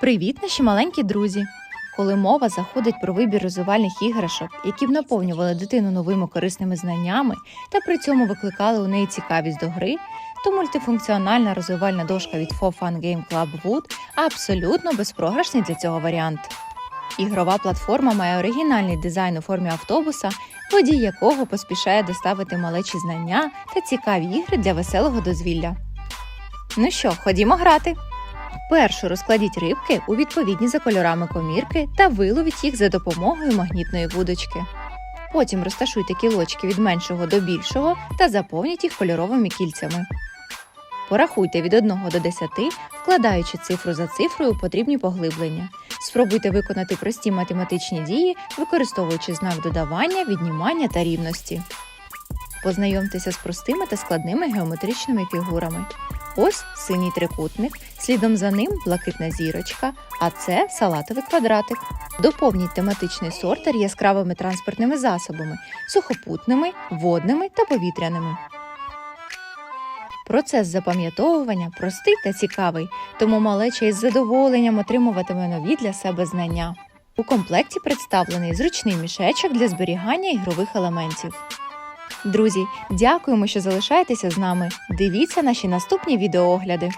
Привіт, наші маленькі друзі! Коли мова заходить про вибір розвивальних іграшок, які б наповнювали дитину новими корисними знаннями та при цьому викликали у неї цікавість до гри, то мультифункціональна розвивальна дошка від For Fun Game Club Wood абсолютно безпрограшний для цього варіант. Ігрова платформа має оригінальний дизайн у формі автобуса, водій якого поспішає доставити малечі знання та цікаві ігри для веселого дозвілля. Ну що, ходімо грати! Першу розкладіть рибки у відповідні за кольорами комірки та виловіть їх за допомогою магнітної вудочки. Потім розташуйте кілочки від меншого до більшого та заповніть їх кольоровими кільцями. Порахуйте від 1 до 10, вкладаючи цифру за цифрою потрібні поглиблення. Спробуйте виконати прості математичні дії, використовуючи знак додавання, віднімання та рівності. Познайомтеся з простими та складними геометричними фігурами. Ось синій трикутник, слідом за ним блакитна зірочка, а це салатовий квадратик. Доповніть тематичний сортер яскравими транспортними засобами, сухопутними, водними та повітряними. Процес запам'ятовування простий та цікавий, тому малеча із задоволенням отримуватиме нові для себе знання. У комплекті представлений зручний мішечок для зберігання ігрових елементів. Друзі, дякуємо, що залишаєтеся з нами. Дивіться наші наступні відеоогляди.